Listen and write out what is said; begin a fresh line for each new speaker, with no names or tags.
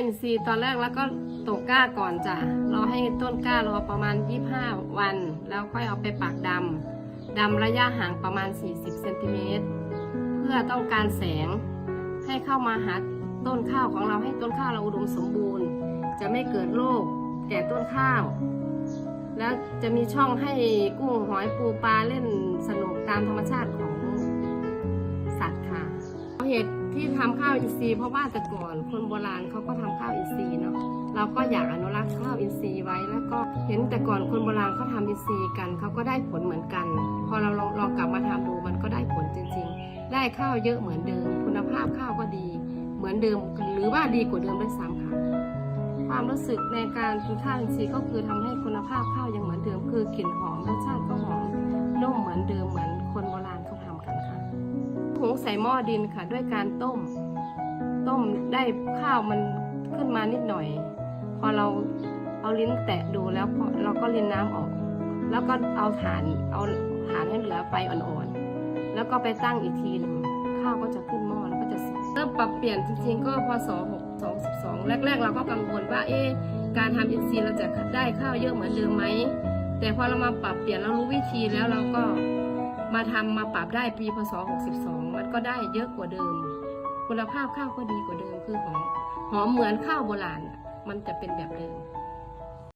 อินทรีย์ตอนแรกแล้วก็ตกก้าก่อนจ้ะรอให้ต้นก้ารอประมาณ 25 วัน แล้วค่อยเอาไปปักดำดำระยะห่างประมาณ 40เซนติเมตรเพื่อต้องการแสงให้เข้ามาหาต้นข้าวของเราให้ต้นข้าวเราอุดมสมบูรณ์ จะไม่เกิดโรคแก่ต้นข้าว แล้วจะมีช่องให้กุ้งหอยปูปลาเล่นสนุกตามธรรมชาติของ ที่ทำข้าวอินทรีย์เพราะว่าแต่ก่อนคนโบราณเขาก็ทำข้าวอินทรีย์เนาะเราก็อยากอนุรักษ์ข้าวอินทรีย์ไว้แล้วก็เห็นแต่ก่อนคนโบราณเขาทำอินทรีย์กันเขาก็ได้ผลเหมือนกัน พอเราลองลองกลับมาทำดูมันก็ได้ผลจริง ๆ ได้ข้าวเยอะเหมือนเดิม คุณภาพข้าวก็ดี เหมือนเดิมหรือว่าดีกว่าเดิมด้วยซ้ำค่ะความรู้สึกในการกินข้าวอินทรีย์ก็คือทำให้คุณภาพข้าวยังเหมือนเดิมคือกลิ่นหอมรสชาติก็หอมนุ่มเหมือนเดิมเหมือนคนโบราณเขา หุงใส่หม้อดินค่ะ ด้วยการต้ม ต้มได้ข้าวมันขึ้นมานิดหน่อย พอเราเอาลิ้นแตะดูแล้วเราก็รินน้ำออก แล้วก็เอาถ่านเอาถ่านให้เหลือไฟอ่อนๆ แล้วก็ไปตั้งอีกทีหนึ่งข้าวก็จะขึ้นหม้อแล้วก็จะเริ่มปรับเปลี่ยนจริงๆก็พศ622 แรก ๆ เราก็กังวลว่าเอ๊ะการทำอินทรีย์เราจะได้ข้าวเยอะเหมือนเดิมไหมแต่พอเรามาปรับเปลี่ยนเรารู้วิธีแล้วเราก็ มาทำมาปรับได้ปีพศ 62 มันก็ได้เยอะกว่าเดิม คุณภาพข้าวก็ดีกว่าเดิมคือหอมหอมเหมือนข้าวโบราณมันจะเป็นแบบเดิม